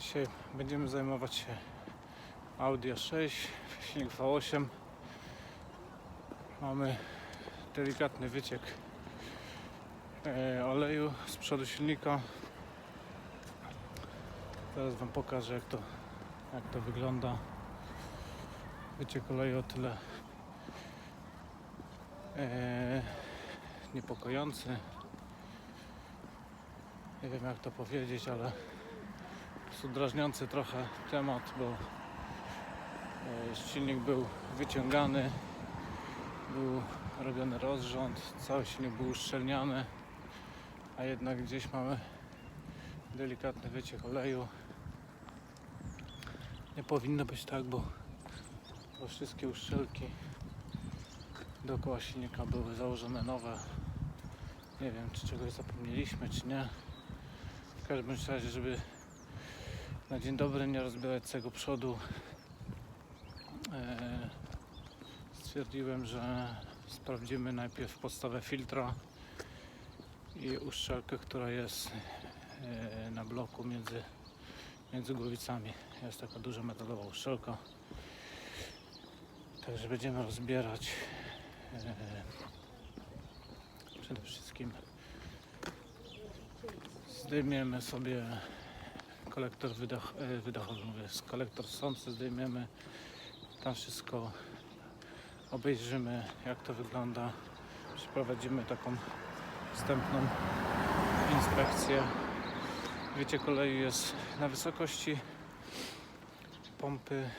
Dzisiaj będziemy zajmować się Audi A6, silnik V8. Mamy delikatny wyciek e, oleju z przodu silnika. Zaraz Wam pokażę jak to, jak to wygląda. Wyciek oleju o tyle e, niepokojący. Nie wiem jak to powiedzieć, ale prostu drażniący trochę temat, bo e, silnik był wyciągany, był robiony rozrząd, cały silnik był uszczelniany, a jednak gdzieś mamy delikatny wyciek oleju. Nie powinno być tak, bo, bo wszystkie uszczelki dookoła silnika były założone nowe. Nie wiem, czy czegoś zapomnieliśmy, czy nie. W każdym razie, żeby na dzień dobry nie rozbierać całego przodu, e, stwierdziłem, że sprawdzimy najpierw podstawę filtra i uszczelkę, która jest e, na bloku między, między głowicami. Jest taka duża metalowa uszczelka. Także będziemy rozbierać e, przede wszystkim zdejmiemy sobie kolektor wydech, e, wydechowy, mówię, kolektor sący zdejmiemy, tam wszystko obejrzymy jak to wygląda, przeprowadzimy taką wstępną inspekcję. Wyciek oleju jest na wysokości pompy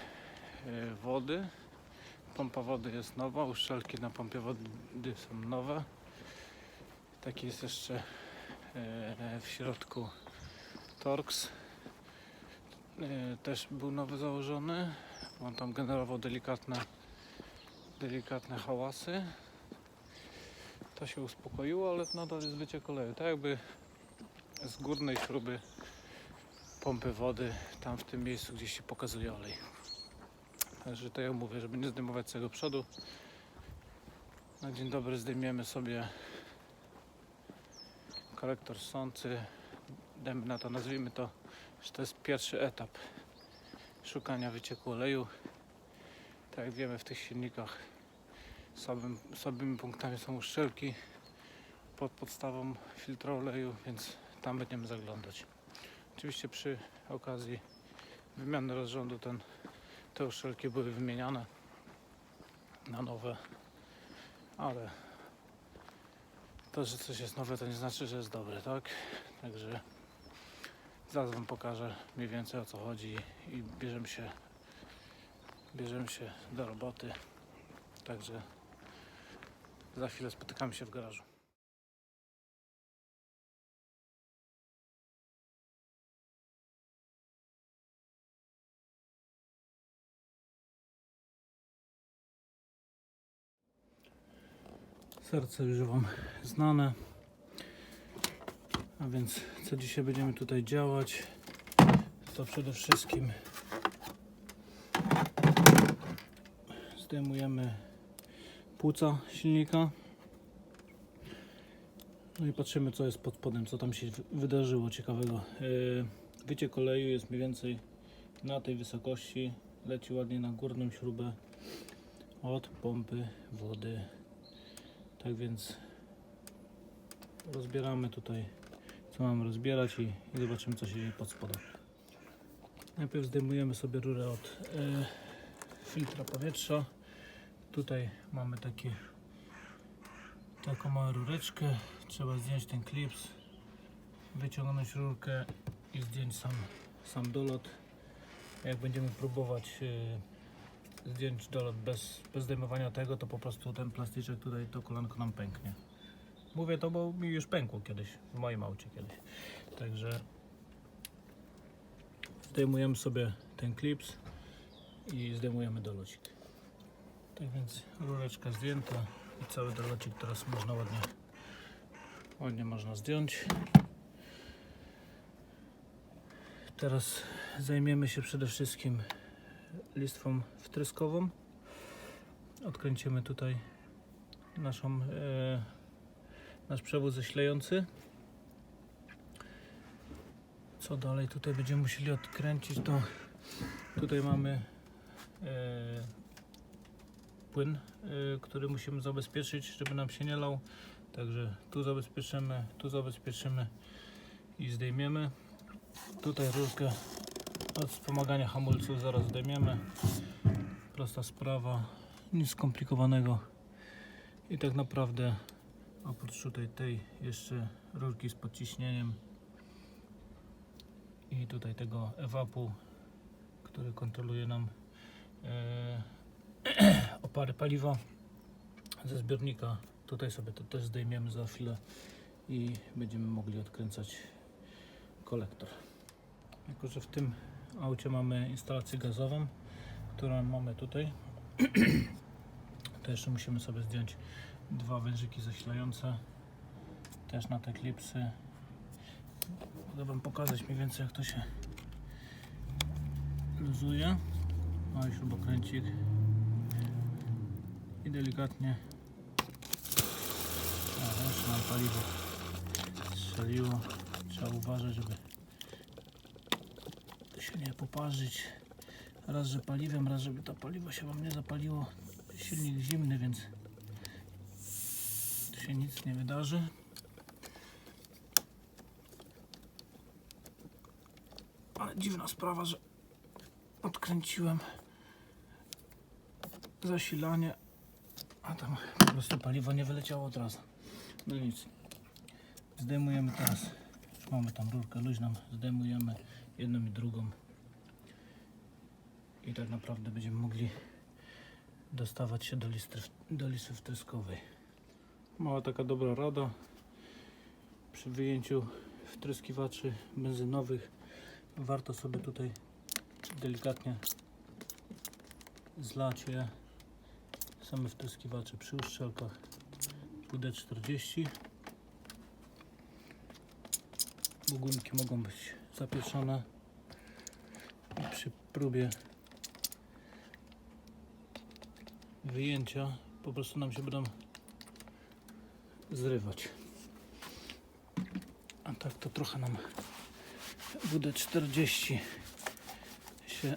e, wody. Pompa wody jest nowa, uszczelki na pompie wody są nowe. Taki jest jeszcze e, w środku Torx. E, Też był nowy założony. On tam generował delikatne, delikatne hałasy. To się uspokoiło, ale nadal jest wyciek oleju. Tak jakby z górnej śruby pompy wody, tam w tym miejscu gdzieś się pokazuje olej. Także to ja mówię, żeby nie zdejmować całego przodu. Na dzień dobry zdejmiemy sobie kolektor sący. Dajmy na to, nazwijmy to, że to jest pierwszy etap szukania wycieku oleju. Tak jak wiemy w tych silnikach słabym, słabymi punktami są uszczelki pod podstawą filtra oleju, więc tam będziemy zaglądać. Oczywiście przy okazji wymiany rozrządu ten, te uszczelki były wymieniane na nowe, ale to, że coś jest nowe, to nie znaczy, że jest dobre, tak? Także zaraz Wam pokażę mniej więcej o co chodzi i bierzemy się, bierzemy się do roboty. Także za chwilę spotykamy się w garażu. Serce już Wam znane. A więc co dzisiaj będziemy tutaj działać? To przede wszystkim zdejmujemy płuca silnika. No i patrzymy co jest pod spodem, co tam się wy- wydarzyło ciekawego. Yy, Wyciek oleju jest mniej więcej na tej wysokości. Leci ładnie na górną śrubę od pompy wody. Tak więc rozbieramy tutaj co mamy rozbierać i, i zobaczymy co się dzieje pod spodem. Najpierw zdejmujemy sobie rurę od e, filtra powietrza. Tutaj mamy taki, taką małą rureczkę. Trzeba zdjąć ten klips, wyciągnąć rurkę i zdjąć sam, sam dolot. Jak będziemy próbować e, zdjąć dolot bez, bez zdejmowania tego, to po prostu ten plastyczek tutaj, to kolanko nam pęknie. Mówię to, bo mi już pękło kiedyś, w moim aucie kiedyś. Także zdejmujemy sobie ten klips i zdejmujemy dolocik. Tak więc rureczka zdjęta i cały dolocik teraz można ładnie, ładnie można zdjąć. Teraz zajmiemy się przede wszystkim listwą wtryskową. Odkręcimy tutaj naszą e, nasz przewód ześlejący. Co dalej? Tutaj będziemy musieli odkręcić to. Tutaj mamy e, płyn, e, który musimy zabezpieczyć, żeby nam się nie lał. Także tu zabezpieczymy, tu zabezpieczymy i zdejmiemy. Tutaj rurkę od wspomagania hamulców zaraz zdejmiemy. Prosta sprawa, nic skomplikowanego. I tak naprawdę oprócz tutaj tej jeszcze rurki z podciśnieniem i tutaj tego ewapu, który kontroluje nam e, opary paliwa ze zbiornika. Tutaj sobie to też zdejmiemy za chwilę i będziemy mogli odkręcać kolektor. Jako, że w tym aucie mamy instalację gazową, którą mamy tutaj, to jeszcze musimy sobie zdjąć dwa wężyki zasilające też na te klipsy. Mogę wam pokazać mniej więcej jak to się luzuje. Mały śrubokręcik. I delikatnie a, jeszcze nam paliwo strzeliło. Trzeba uważać żeby się nie poparzyć. Raz, że paliwem, raz, żeby to paliwo się wam nie zapaliło. Silnik zimny, więc się nic nie wydarzy. Ale dziwna sprawa, że odkręciłem zasilanie, a tam po prostu paliwo nie wyleciało od razu. No nic. Zdejmujemy teraz. Mamy tam rurkę luźną. Zdejmujemy jedną i drugą. I tak naprawdę będziemy mogli dostawać się do, listry, do listy wtryskowej. Mała taka dobra rada. Przy wyjęciu wtryskiwaczy benzynowych warto sobie tutaj delikatnie zlać je. Same wtryskiwacze przy uszczelkach WD-40 bo mogą być zapieczone i przy próbie wyjęcia po prostu nam się będą zrywać. A tak to trochę nam WD-40 się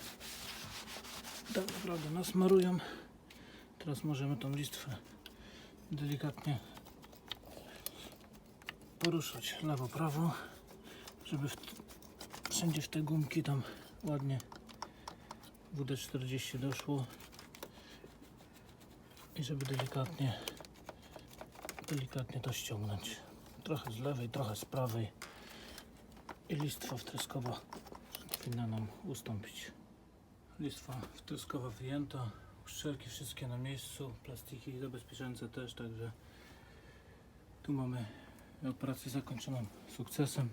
tak naprawdę nasmarują. Teraz możemy tą listwę delikatnie poruszać lewo, prawo, żeby w, wszędzie w te gumki tam ładnie WD-40 doszło i żeby delikatnie delikatnie to ściągnąć. Trochę z lewej, trochę z prawej. I listwa wtryskowa powinna nam ustąpić. Listwa wtryskowa wyjęta uszczelki wszystkie na miejscu. Plastiki zabezpieczające też także tu mamy operację zakończoną sukcesem.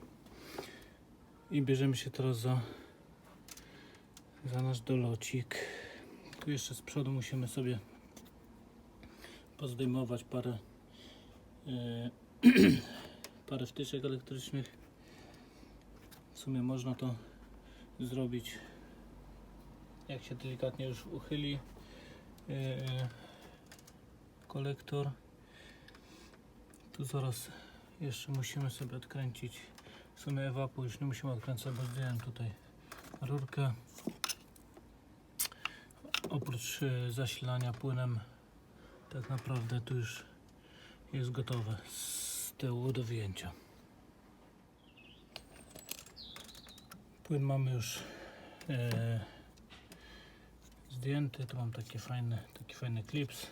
I bierzemy się teraz za za nasz dolocik. Tu jeszcze z przodu musimy sobie pozdejmować parę parę wtyczek elektrycznych. W sumie można to zrobić jak się delikatnie już uchyli. E, kolektor. Tu zaraz jeszcze musimy sobie odkręcić. W sumie ewapu już nie musimy odkręcać bo zdjąłem tutaj rurkę. Oprócz e, zasilania płynem tak naprawdę tu już jest gotowe z tyłu do wyjęcia. Płyn mamy już e, zdjęty. Tu mam takie fajne, taki fajny klips,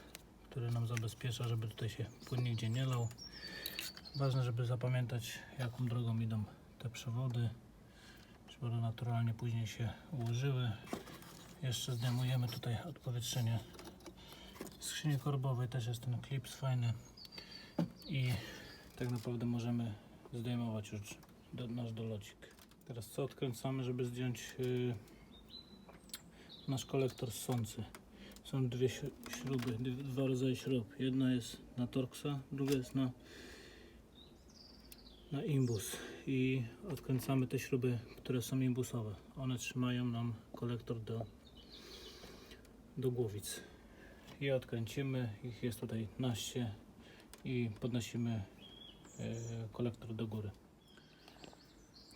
który nam zabezpiecza, żeby tutaj się płyn nigdzie nie lał. Ważne, żeby zapamiętać jaką drogą idą te przewody, żeby one naturalnie później się ułożyły. Jeszcze zdejmujemy tutaj odpowietrzenie skrzyni korbowej, też jest ten klips fajny i tak naprawdę możemy zdejmować już do, nasz dolocik. Teraz co odkręcamy, żeby zdjąć yy, nasz kolektor ssący. Są dwie śru- śruby, dwa rodzaje śrub. Jedna jest na Torxa, druga jest na, na imbus. I odkręcamy te śruby, które są imbusowe. One trzymają nam kolektor do, do głowic. Je odkręcimy, ich jest tutaj 12 i podnosimy e, kolektor do góry.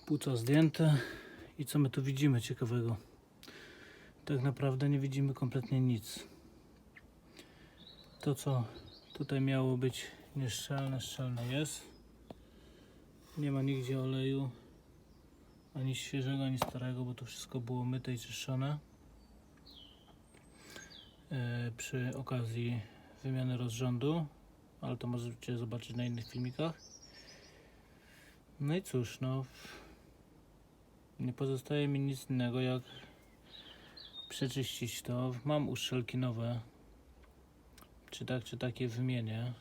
Płuca zdjęte. I co my tu widzimy ciekawego? Tak naprawdę nie widzimy kompletnie nic. To co tutaj miało być nieszczelne, szczelne jest. Nie ma nigdzie oleju. Ani świeżego, ani starego, bo to wszystko było myte i czyszczone. E, przy okazji wymiany rozrządu, ale to możecie zobaczyć na innych filmikach. No i cóż, no nie pozostaje mi nic innego jak przeczyścić to. Mam uszczelki nowe, czy tak, czy takie wymienię,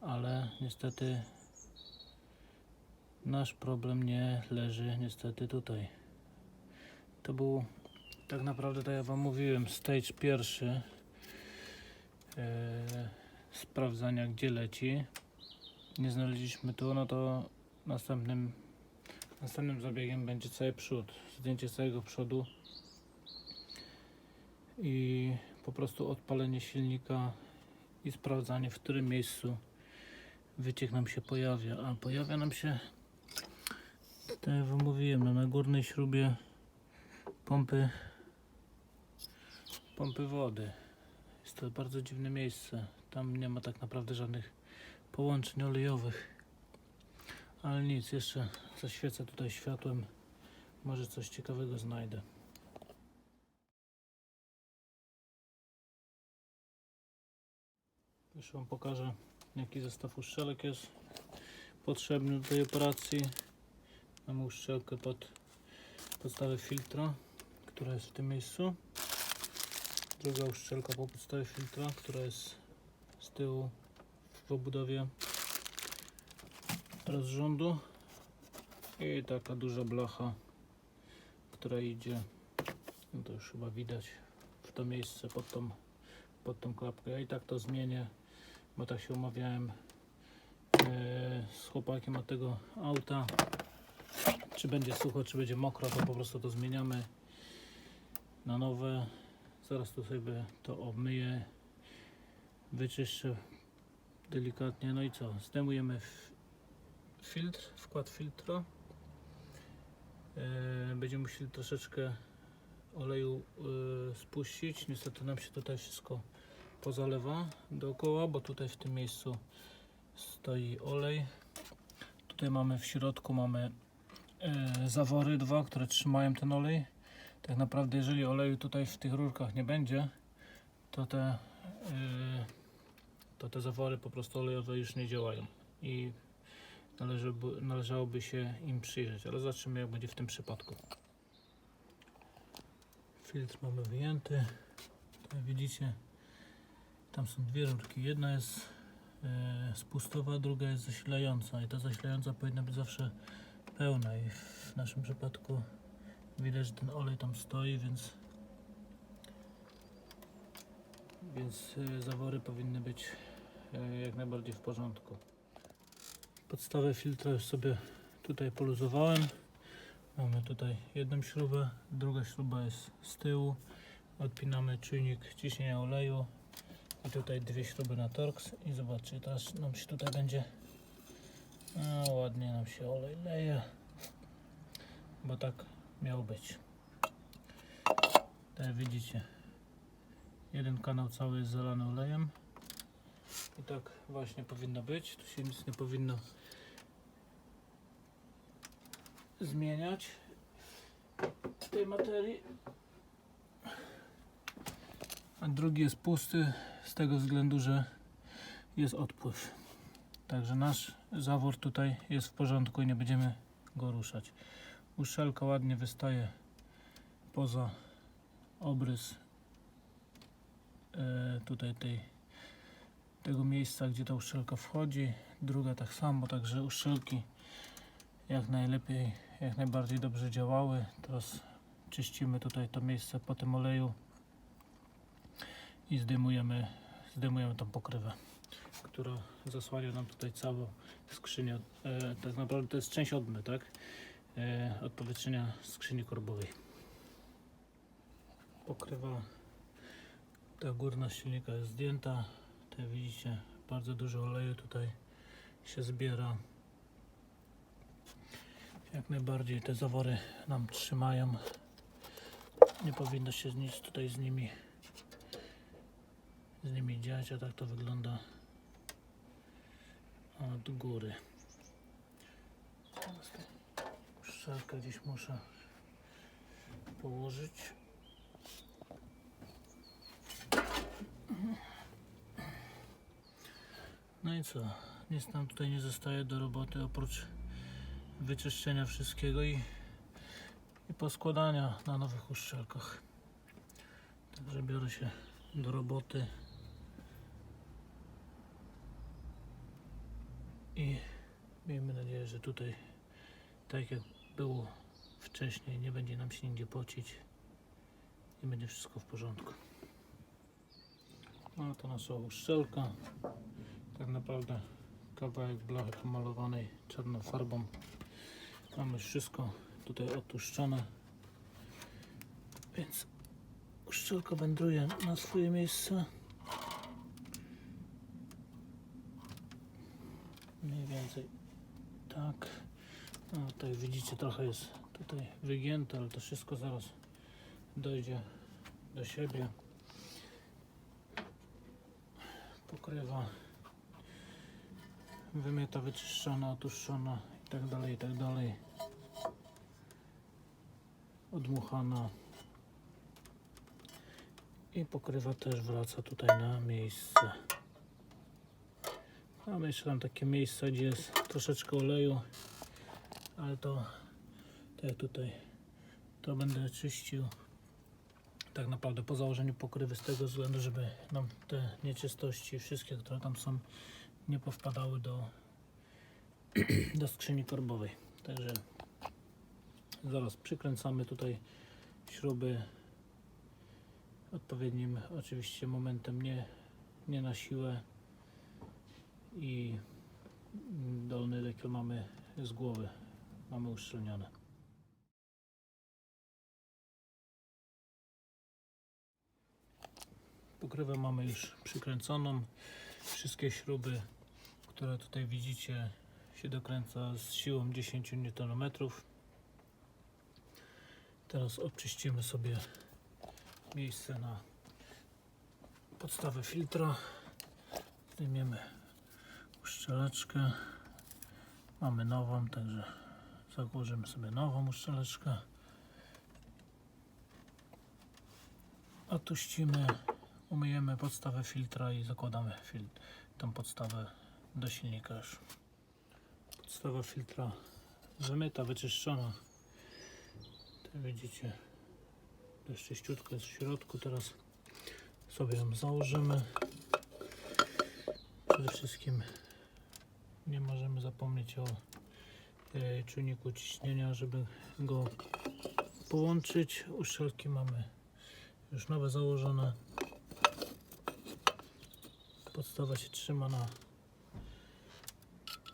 ale niestety nasz problem nie leży niestety tutaj. To był tak naprawdę, tak jak Wam mówiłem, stage pierwszy e, sprawdzania gdzie leci. Nie znaleźliśmy tu, no to następnym następnym zabiegiem będzie cały przód. Zdjęcie całego przodu i po prostu odpalenie silnika i sprawdzanie w którym miejscu wyciek nam się pojawia. A pojawia nam się tak jak wam na górnej śrubie pompy pompy wody. To bardzo dziwne miejsce. Tam nie ma tak naprawdę żadnych połączeń olejowych. Ale nic, jeszcze zaświecę tutaj światłem. Może coś ciekawego znajdę. Już Wam pokażę jaki zestaw uszczelek jest potrzebny do tej operacji. Mamy uszczelkę pod podstawę filtra, która jest w tym miejscu. Druga uszczelka po podstawie filtra, która jest z tyłu w obudowie rozrządu. I taka duża blacha, która idzie, no to już chyba widać, w to miejsce pod tą, pod tą klapkę. Ja i tak to zmienię, bo tak się umawiałem e, z chłopakiem od tego auta czy będzie sucho, czy będzie mokro, to po prostu to zmieniamy na nowe. Zaraz tu sobie to obmyję, wyczyszczę delikatnie. No i co? Zdejmujemy filtr, wkład filtra. E, Będziemy musieli troszeczkę oleju e, spuścić. Niestety nam się tutaj wszystko pozalewa dookoła, bo tutaj w tym miejscu stoi olej. Tutaj mamy w środku mamy e, zawory dwa, które trzymają ten olej. Tak naprawdę jeżeli oleju tutaj w tych rurkach nie będzie, to te, e, to te zawory po prostu olejowe już nie działają i należy, należałoby się im przyjrzeć, ale zobaczymy jak będzie w tym przypadku. Filtr mamy wyjęty. Tutaj widzicie, tam są dwie rurki. Jedna jest e, spustowa, druga jest zasilająca i ta zasilająca powinna być zawsze pełna i w naszym przypadku widać, że ten olej tam stoi, więc więc e, zawory powinny być e, jak najbardziej w porządku. Podstawę filtra już sobie tutaj poluzowałem. Mamy tutaj jedną śrubę, druga śruba jest z tyłu. Odpinamy czujnik ciśnienia oleju i tutaj dwie śruby na torx i zobaczcie, teraz nam się tutaj będzie ładnie nam się olej leje, bo tak miało być. Tak jak widzicie, jeden kanał cały jest zalany olejem i tak właśnie powinno być. Tu się nic nie powinno zmieniać w tej materii. A drugi jest pusty z tego względu, że jest odpływ. Także nasz zawór tutaj jest w porządku i nie będziemy go ruszać. Uszczelka ładnie wystaje poza obrys e, tutaj tej, tego miejsca, gdzie ta uszczelka wchodzi. Druga tak samo, także uszczelki jak najlepiej, jak najbardziej dobrze działały. Teraz czyścimy tutaj to miejsce po tym oleju i zdejmujemy, zdejmujemy tą pokrywę, która zasłania nam tutaj całą skrzynię. E, tak naprawdę to jest część odmy, tak? E, od powietrzenia skrzyni korbowej. Pokrywa ta górna silnika jest zdjęta. Widzicie bardzo dużo oleju tutaj się zbiera. Jak najbardziej te zawory nam trzymają. Nie powinno się nic tutaj z nimi z nimi dziać, a tak to wygląda od góry. Szczelkę gdzieś muszę położyć. No i co? Nic nam tutaj nie zostaje do roboty oprócz wyczyszczenia wszystkiego i, i poskładania na nowych uszczelkach. Także biorę się do roboty i miejmy nadzieję, że tutaj tak jak było wcześniej nie będzie nam się nigdzie pocić i będzie wszystko w porządku. No to nasza uszczelka. Tak naprawdę kawałek blachy pomalowanej czarną farbą. Mamy wszystko tutaj otuszczone. Więc uszczelka wędruje na swoje miejsce. Mniej więcej tak no tutaj widzicie trochę jest tutaj wygięte ale to wszystko zaraz dojdzie do siebie pokrywa wymyta, wyczyszczona, otuszczona i tak dalej, i tak dalej. Odmuchana. I pokrywa też wraca tutaj na miejsce. Mamy jeszcze tam takie miejsca, gdzie jest troszeczkę oleju, ale to tak tutaj to będę czyścił tak naprawdę po założeniu pokrywy z tego względu, żeby nam te nieczystości wszystkie, które tam są nie powpadały do, do skrzyni korbowej. Także zaraz przykręcamy tutaj śruby odpowiednim oczywiście momentem, nie, nie na siłę i dolny dekiel mamy z głowy, mamy uszczelnione. Pokrywę mamy już przykręconą. Wszystkie śruby, które tutaj widzicie, się dokręca z siłą 10 Nm. Teraz obczyścimy sobie miejsce na podstawę filtra. Zdejmiemy uszczeleczkę. Mamy nową, także założymy sobie nową uszczeleczkę. Otuścimy umyjemy podstawę filtra i zakładamy fil tą podstawę do silnika już. Podstawa filtra wymyta, wyczyszczona. Tu widzicie dość czyściutko jest w środku. Teraz sobie ją założymy. Przede wszystkim nie możemy zapomnieć o czujniku ciśnienia, żeby go połączyć. Uszczelki mamy już nowe założone. Podstawa się trzyma na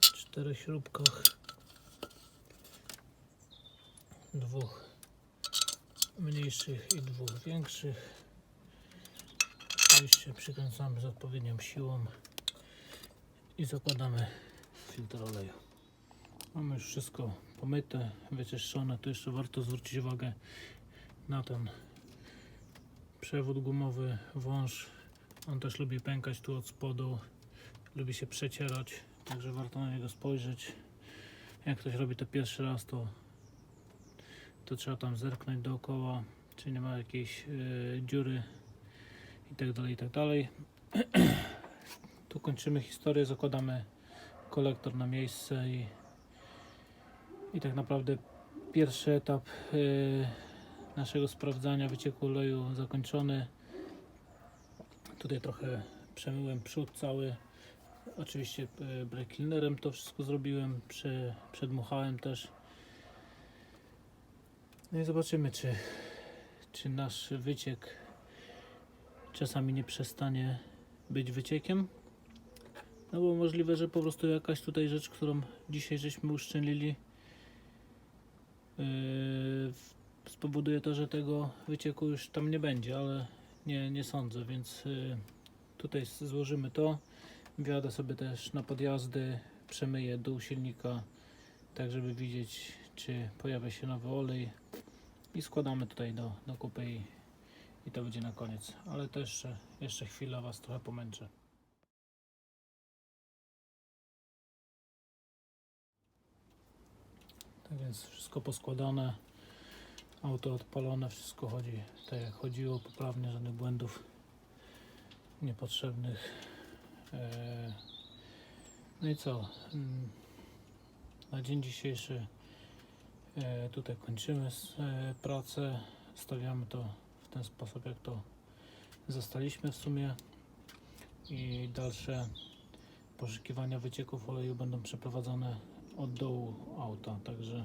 czterech śrubkach. Dwóch mniejszych i dwóch większych. Oczywiście przykręcamy z odpowiednią siłą i zakładamy filtr oleju. Mamy już wszystko pomyte, wyczyszczone. Tu jeszcze warto zwrócić uwagę na ten przewód gumowy, wąż on też lubi pękać tu od spodu, lubi się przecierać, także warto na niego spojrzeć. Jak ktoś robi to pierwszy raz, to, to trzeba tam zerknąć dookoła, czy nie ma jakiejś y, dziury i tak dalej, i tak tu kończymy historię, zakładamy kolektor na miejsce i, i tak naprawdę pierwszy etap y, naszego sprawdzania wycieku oleju zakończony. Tutaj trochę przemyłem przód cały. Oczywiście e, brake cleanerem to wszystko zrobiłem, prze, przedmuchałem też. No i zobaczymy, czy, czy nasz wyciek czasami nie przestanie być wyciekiem. No bo możliwe, że po prostu jakaś tutaj rzecz, którą dzisiaj żeśmy uszczelnili, spowoduje to, że tego wycieku już tam nie będzie, ale nie, nie sądzę, więc y, tutaj złożymy to. Wjadę sobie też na podjazdy, przemyję dół silnika, tak żeby widzieć, czy pojawia się nowy olej i składamy tutaj do, do kupy i, i to będzie na koniec. Ale to jeszcze, jeszcze chwilę Was trochę pomęczę. Więc wszystko poskładane, auto odpalone, wszystko chodzi tak jak chodziło, poprawnie, żadnych błędów niepotrzebnych. Eee, No i co? Mm, Na dzień dzisiejszy e, tutaj kończymy e, pracę. Stawiamy to w ten sposób, jak to zostaliśmy w sumie. I dalsze poszukiwania wycieków oleju będą przeprowadzone od dołu auta. Także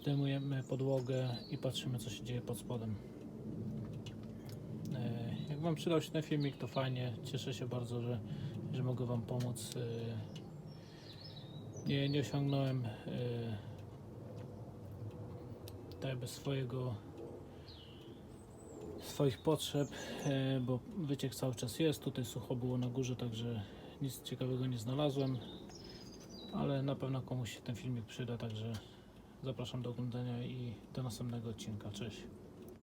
zdejmujemy podłogę i patrzymy, co się dzieje pod spodem. E, Jak Wam przydał się ten filmik, to fajnie. Cieszę się bardzo, że, że mogę Wam pomóc. E, Nie, nie osiągnąłem e, tak jakby swojego swoich potrzeb, bo wyciek cały czas jest. Tutaj sucho było na górze, także nic ciekawego nie znalazłem. Ale na pewno komuś się ten filmik przyda, także zapraszam do oglądania i do następnego odcinka. Cześć.